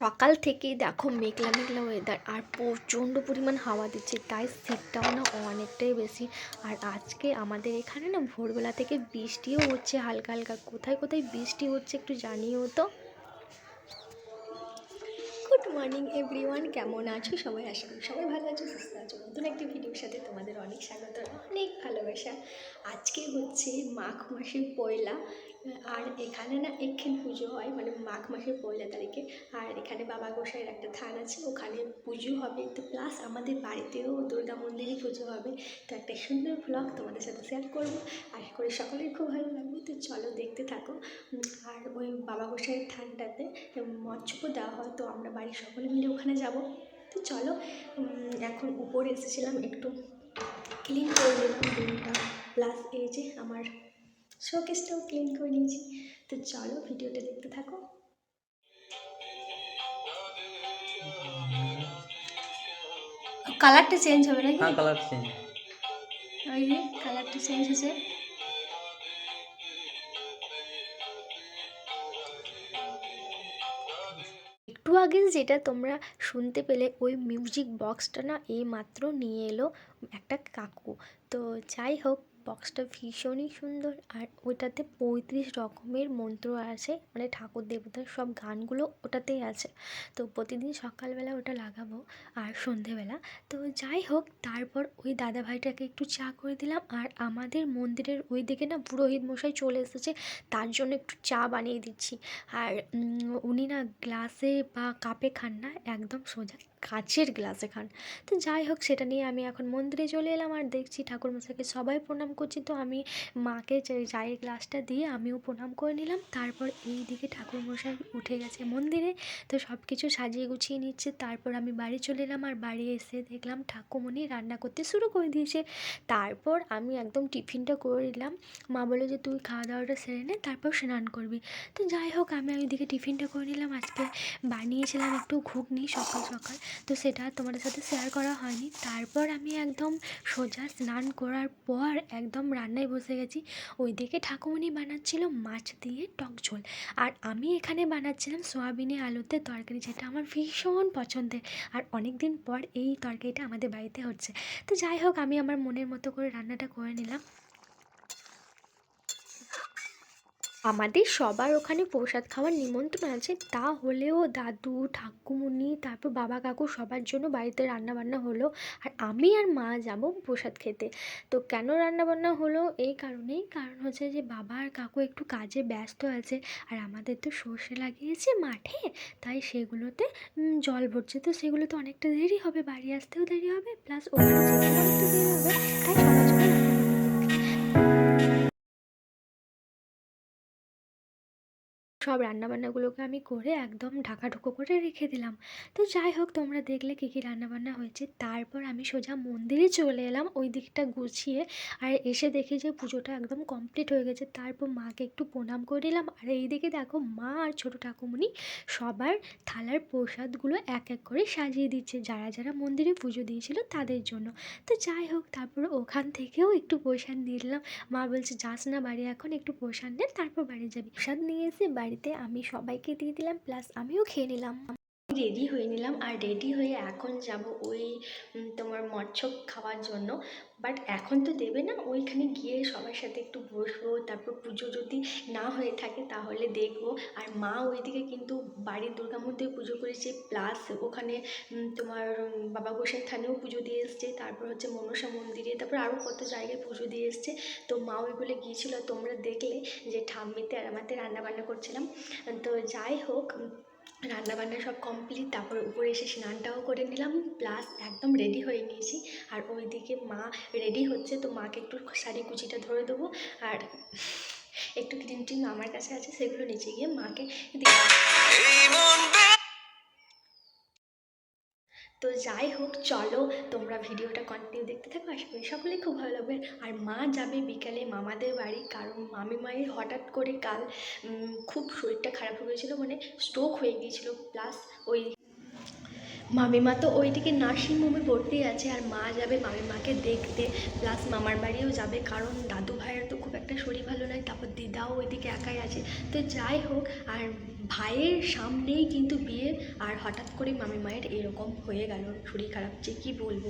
সকাল থেকে দেখো মেঘলা মেঘলা ওয়েদার আর প্রচণ্ড পরিমাণ হাওয়া দিচ্ছে, তাই শীতটাও না অনেকটাই বেশি। আর আজকে আমাদের এখানে না ভোরবেলা থেকে বৃষ্টিও হচ্ছে হালকা হালকা। কোথায় কোথায় বৃষ্টি হচ্ছে একটু জানিও তো। Morning, everyone. কেমন আছো সবাই? আশা করি সবাই ভালো আছো, সুস্থ আছো। নতুন একটি ভিডিওর সাথে তোমাদের অনেক স্বাগত, অনেক ভালোবাসা। আজকে হচ্ছে মাঘ মাসের পয়লা। আর এখানে না এক্ষেন পুজো হয় মানে মাঘ মাসের পয়লা তারিখে। আর এখানে বাবা গোসাইয়ের একটা থান আছে, ওখানে পুজো হবে। তো প্লাস আমাদের বাড়িতেও দুর্গা মন্দিরে পুজো হবে। তো একটা সুন্দর ব্লগ তোমাদের সাথে শেয়ার করব। আশা করি সকলের খুব ভালো লাগবে। তো চলো দেখতে থাকো। আর ওই বাবা গোসাইয়ের থানটাতে মৎস্যপ দেওয়া হয়, তো আমরা বাড়ির সকলে মিলে ওখানে যাব। তো চলো এখন উপরে এসেছিলাম একটু ক্লিন করে নিলাম। রুমটা প্লাস এই যে আমার শোকেসটাও ক্লিন করে নিয়েছি। তো চলো ভিডিওটা দেখতে থাকো। কালারটা চেঞ্জ হবে নাকি? হ্যাঁ কালার চেঞ্জ। ওই যে কালারটা চেঞ্জ হয়েছে। একটু আগে যেটা তোমরা শুনতে পেলে ওই মিউজিক বক্সটা না এই মাত্র নিয়ে এলো একটা কাকু। তো যাই হোক বক্সটা ভীষণই সুন্দর আর ওইটাতে পঁয়ত্রিশ রকমের মন্ত্র আছে মানে ঠাকুর দেবতার সব গানগুলো ওটাতেই আছে। তো প্রতিদিন সকালবেলা ওটা লাগাবো আর সন্ধেবেলা। তো যাই হোক, তারপর ওই দাদা ভাইটাকে একটু চা করে দিলাম আর আমাদের মন্দিরের ওই দিকে না পুরোহিত মশাই চলে এসেছে, তার জন্য একটু চা বানিয়ে দিচ্ছি। আর উনি না গ্লাসে বা কাপে খান না, একদম সোজা কাচের গ্লাসে খান। তো যাই হোক, সেটা নিয়ে আমি এখন মন্দিরে চলে এলাম আর দেখছি ঠাকুরমশাইকে সবাই প্রণাম করছি। তো আমি মাকে চায়ের গ্লাসটা দিয়ে আমিও প্রণাম করে নিলাম। তারপর এই দিকে ঠাকুরমশাই উঠে গেছে মন্দিরে। তো সব কিছু সাজিয়ে গুছিয়ে নিচ্ছে। তারপর আমি বাড়ি চলে এলাম আর বাড়ি এসে দেখলাম ঠাকুমণি রান্না করতে শুরু করে দিয়েছে। তারপর আমি একদম টিফিনটা করে নিলাম। মা বলে যে, তুই খাওয়া দাওয়াটা সেরে নে, তারপর স্নান করবি। তো যাই হোক, আমি ওইদিকে টিফিনটা করে নিলাম। আজকে বানিয়েছিলাম একটু ঘুগনি সকাল সকাল। তো সেটা তোমাদের সাথে শেয়ার করা হয়নি। তারপর আমি একদম সোজা স্নান করার পর একদম রান্নায় বসে গেছি। ওইদিকে ঠাকুমণি বানাচ্ছিল মাছ দিয়ে টক ঝোল। আর আমি এখানে বানাচ্ছিলাম সোয়াবিনে আলুতে তরকারি, যেটা আমার ভীষণ পছন্দের। আর অনেক দিন পর এই তরকারিটা আমাদের বাড়িতে হচ্ছে। তো যাই হোক, আমি আমার মনের মতো করে রান্নাটা করে নিলাম। আমাদের সবার ওখানে প্রসাদ খাওয়ার নিমন্ত্রণ আছে। তা হলেও দাদু, ঠাকুমুনি, তারপর বাবা, কাকু সবার জন্য বাড়িতে রান্নাবান্না হলো আর আমি আর মা যাব প্রসাদ খেতে। তো কেন রান্নাবান্না হলো? এই কারণেই। কারণ হচ্ছে যে বাবা আর কাকু একটু কাজে ব্যস্ত আছে আর আমাদের তো সর্ষে লাগিয়েছে মাঠে, তাই সেগুলোতে জল ভরছে। তো সেগুলো তো অনেকটা দেরি হবে, বাড়ি আসতেও দেরি হবে প্লাস ওখানে যেতেও দেরি হবে, তাই সবার সব রান্নাবান্নাগুলোকে আমি করে একদম ঢাকাঢুকো করে রেখে দিলাম। তো যাই হোক, তোমরা দেখলে কী কী রান্নাবান্না হয়েছে। তারপর আমি সোজা মন্দিরে চলে এলাম, ওই দিকটা গুছিয়ে আর এসে দেখি যে পুজোটা একদম কমপ্লিট হয়ে গেছে। তারপর মাকে একটু প্রণাম করে দিলাম। আর এই দিকে দেখো মা আর ছোটো ঠাকুমণি সবার থালার প্রসাদগুলো এক এক করে সাজিয়ে দিচ্ছে, যারা যারা মন্দিরে পুজো দিয়েছিল তাদের জন্য। তো যাই হোক, তারপর ওখান থেকেও একটু প্রসাদ নিলাম মা বলছে, যাস না বাড়ি, এখন একটু প্রসাদ নে, তারপর বাড়ি যাবি। প্রসাদ নিয়ে এসে বাড়িতে আমি সবাইকে দিয়ে দিলাম প্লাস আমিও খেয়ে নিলাম। রেডি হয়ে নিলাম। আর রেডি হয়ে এখন যাব ওই তোমার মৎস্য খাওয়ার জন্য। বাট এখন তো দেবে না, ওইখানে গিয়ে সবার সাথে একটু বসবো, তারপর পুজো যদি না হয়ে থাকে তাহলে দেখব। আর মা ওইদিকে কিন্তু বাড়ির দুর্গা মন্দিরে পুজো করেছে প্লাস ওখানে তোমার বাবা গোসাই থানেও পুজো দিয়ে এসছে, তারপর হচ্ছে মনসা মন্দিরে, তারপর আরও কত জায়গায় পুজো দিয়ে এসছে। তো মা ওইগুলো গিয়েছিল, তোমরা দেখলে যে ঠাম্মিতে আর আমাতে রান্নাবান্না করছিলাম। তো যাই হোক রান্নাবান্না সব কমপ্লিট তারপর উপরে এসে স্নানটাও করে নিলাম প্লাস একদম রেডি হয়ে নিয়েছি। আর ওইদিকে মা রেডি হচ্ছে, তো মাকে একটু শাড়ি কুচিটা ধরে দেবো। আর একটু ক্রিম টিম আমার কাছে আছে, সেগুলো নিচে গিয়ে মাকে দিয়ে তো যাই হোক, চলো তোমরা ভিডিওটা কন্টিনিউ দেখতে থাকো। আশা করি সকলেই খুব ভালো লাগবে। আর মা যাবে বিকালে মামাদের বাড়ি, কারণ মামি মায়ের হঠাৎ করে কাল খুব শরীরটা খারাপ হয়ে গেছিল মানে স্ট্রোক হয়ে গিয়েছিল। প্লাস ওই মামিমা তো ওইদিকে নার্সিং হোমে ভর্তি আছে আর মা যাবে মামিমাকে দেখতে। প্লাস মামার বাড়িও যাবে, কারণ দাদু ভাইয়ের তো খুব একটা শরীর ভালো নয়, তারপর দিদাও ওইদিকে একাই আছে। তো যাই হোক, আর ভাইয়ের সামনেই কিন্তু বিয়ে, আর হঠাৎ করে মামি মায়ের এরকম হয়ে গেল, শরীর খারাপ, যে কী বলব?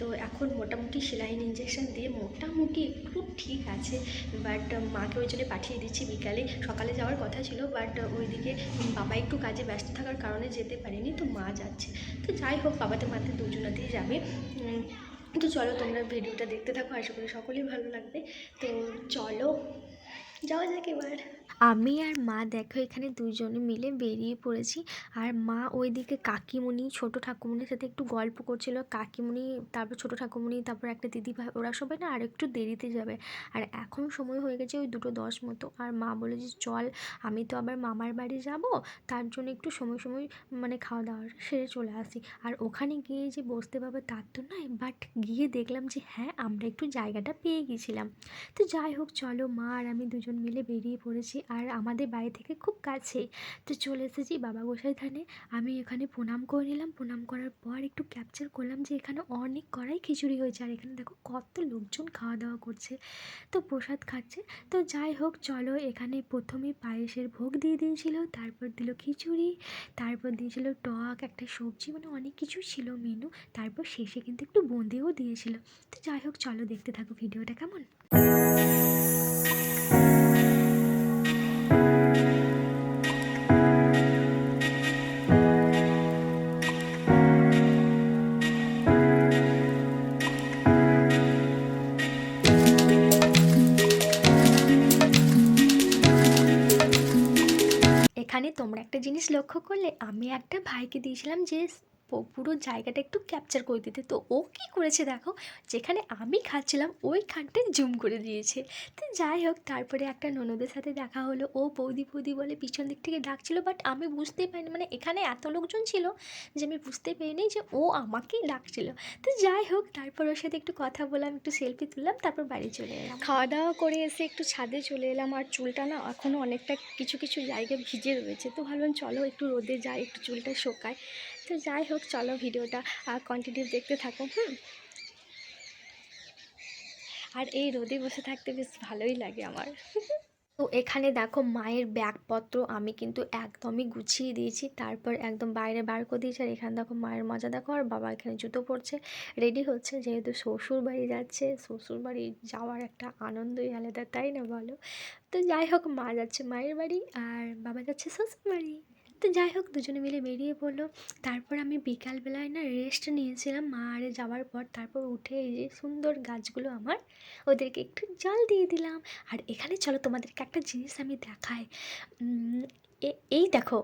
তো এখন মোটামুটি সেলাইন ইঞ্জেকশন দিয়ে মোটামুটি একটু ঠিক আছে বাট মাকে ওই জন্য পাঠিয়ে দিচ্ছি বিকালে। সকালে যাওয়ার কথা ছিল বাট ওইদিকে বাবা একটু কাজে ব্যস্ত থাকার কারণে যেতে পারেনি, তো মা যাচ্ছে। তো যাই হোক বাবাতে মাতে দুজনাতেই যাবে। তো চলো তোমরা ভিডিওটা দেখতে থাকো, আশা করি সকলেই ভালো লাগবে। তো চলো। যাওয়া যাক এবার। আমি আর মা দেখো, এখানে দুজনে মিলে বেরিয়ে পড়েছি। আর মা ওইদিকে কাকিমণি, ছোটো ঠাকুমণির সাথে একটু গল্প করছিল। কাকিমণি, তারপর ছোটো ঠাকুমণি, তারপর একটা দিদি ভাই, ওরা সবাই না আর একটু দেরিতে যাবে। আর এখন সময় হয়ে গেছে ওই দুটো দশ মতো। আর মা বলে যে, চল, আমি তো আবার মামার বাড়ি যাব। তার জন্য একটু সময় সময় মানে খাওয়া দাওয়া সেরে চলে আসি। আর ওখানে গিয়ে যে বসতে পারবে তার তো নয় বাট গিয়ে দেখলাম যে হ্যাঁ আমরা একটু জায়গাটা পেয়ে গেছিলাম। তো যাই হোক, চলো মা আর আমি দুজন মিলে বেরিয়ে পড়েছি আর আমাদের বাড়ি থেকে খুব কাছেই তো চলে এসেছি বাবা গোসাই ধানে আমি এখানে প্রণাম করে নিলাম। প্রণাম করার পর একটু ক্যাপচার করলাম যে এখানে অনেক কড়াই খিচুড়ি হয়েছে আর এখানে দেখো কত লোকজন খাওয়া দাওয়া করছে। তো প্রসাদ খাচ্ছে। তো যাই হোক, চলো এখানে প্রথমে পায়েসের ভোগ দিয়ে দিয়েছিল, তারপর দিল খিচুড়ি, তারপর দিয়েছিল টক, একটা সবজি মানে অনেক কিছু ছিল মেনু তারপর শেষে কিন্তু একটু বোঁদেও দিয়েছিল। তো যাই হোক, চলো দেখতে থাকো ভিডিওটা কেমন? লক্ষ্য করলে আমি একটা ভাইকে দিয়েছিলাম যে পুরো জায়গাটা একটু ক্যাপচার করে দিতে। তো ও কী করেছে দেখো, যেখানে আমি খাচ্ছিলাম ওইখানটায় জুম করে দিয়েছে। তো যাই হোক, তারপরে একটা ননদের সাথে দেখা হলো। ও বৌদি বৌদি বলে পিছন দিক থেকে ডাকছিল বাট আমি বুঝতেই পারিনি মানে এখানে এত লোকজন ছিল যে আমি বুঝতে পারিনি যে ও আমাকেই ডাকছিল। তো যাই হোক, তারপর ওর সাথে একটু কথা বললাম, একটু সেলফি তুললাম, তারপর বাড়ি চলে এলাম। খাওয়া দাওয়া করে এসে একটু ছাদে চলে এলাম, আর চুলটা না এখনও অনেকটা কিছু কিছু জায়গায় ভিজে রয়েছে। তো ভাবলাম, চলো একটু রোদে যাই, একটু চুলটা শোকায়। তো যাই হোক, চলো ভিডিওটা কন্টিনিউ দেখতে থাকো, হুম? আর এই রোদে বসে থাকতে বেশ ভালোই লাগে আমার। তো এখানে দেখো, মায়ের ব্যাগপত্র আমি কিন্তু একদমই গুছিয়ে দিয়েছি, তারপর একদম বাইরে বার করে দিয়েছি, আর এখানে দেখো মায়ের মজা, দেখো আর বাবা এখানে জুতো পরছে রেডি হচ্ছে, যেহেতু শ্বশুর বাড়ি যাচ্ছে, শ্বশুর বাড়ি যাওয়ার একটা আনন্দই আলাদা, তাই না বলো? তো যাই হোক, মা যাচ্ছে মায়ের বাড়ি, আর বাবা যাচ্ছে শ্বশুর বাড়ি। তো যাই হোক, দুজনে মিলে বেরিয়ে পড়ল। তারপর আমি বিকালবেলায় না রেস্ট নিয়েছিলাম। মা আরে যাওয়ার পর তারপর উঠে এই যে সুন্দর গাছগুলো আমার, ওদেরকে একটু জল দিয়ে দিলাম। আর এখানে চলো তোমাদেরকে একটা জিনিস আমি দেখাই। এই দেখো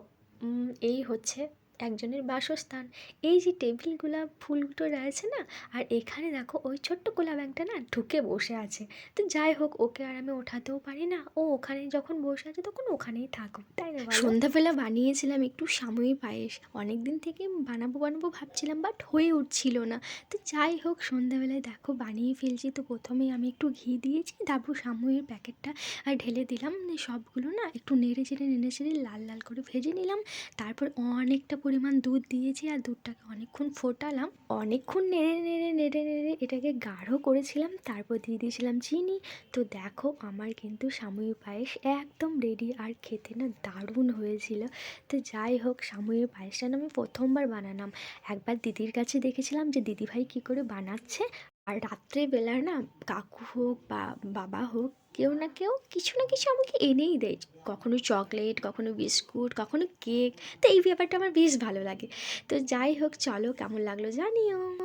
এই হচ্ছে একজনের বাসস্থান। এই যে টেবিলগুলা ফুলগুলো রয়েছে না, আর এখানে দেখো ওই ছোট্ট কোলা ব্যাংকটা না ঢুকে বসে আছে। তো যাই হোক, ওকে আর আমি ওঠাতেও পারি না। ও ওখানে যখন বসে আছে তখন ওখানেই থাকুক, তাই না সন্ধ্যাবেলা বানিয়েছিলাম একটু সাময়ী পায়েস। অনেক দিন থেকে বানাবো বানাবো ভাবছিলাম, বাট হয়ে উঠছিল না। তো যাই হোক, সন্ধ্যাবেলায় দেখো বানিয়ে ফেলছি। তো প্রথমেই আমি একটু ঘি দিয়েছি, তারপর সাময়ীর প্যাকেটটা আর ঢেলে দিলাম। সবগুলো না একটু নেড়ে চেড়ে নেড়ে চেড়ে লাল লাল করে ভেজে নিলাম। তারপর অনেকটা পরিমাণ দুধ দিয়েছি আর দুধটাকে অনেকক্ষণ ফোটালাম। অনেকক্ষণ নেড়ে নেড়ে নেড়ে নেড়ে এটাকে গাঢ় করেছিলাম। তারপর দিয়ে দিয়েছিলাম চিনি। তো দেখো, আমার কিন্তু সাময়ী পায়েস একদম রেডি আর খেতে না দারুণ হয়েছিল। তো যাই হোক সাময়ী পায়েসটা আমি প্রথমবার বানালাম। একবার দিদির কাছে দেখেছিলাম যে দিদিভাই কী করে বানাচ্ছে। আর রাত্রেবেলা না কাকু হোক বা বাবা হোক, কেউ না কেউ কিছু না কিছু আমাকে এনেই দেয়। কখনো চকলেট, কখনো বিস্কুট, কখনো কেক। তো এই ব্যাপারটা আমার বেশ ভালো লাগে। তো যাই হোক, চলো কেমন লাগল জানিও।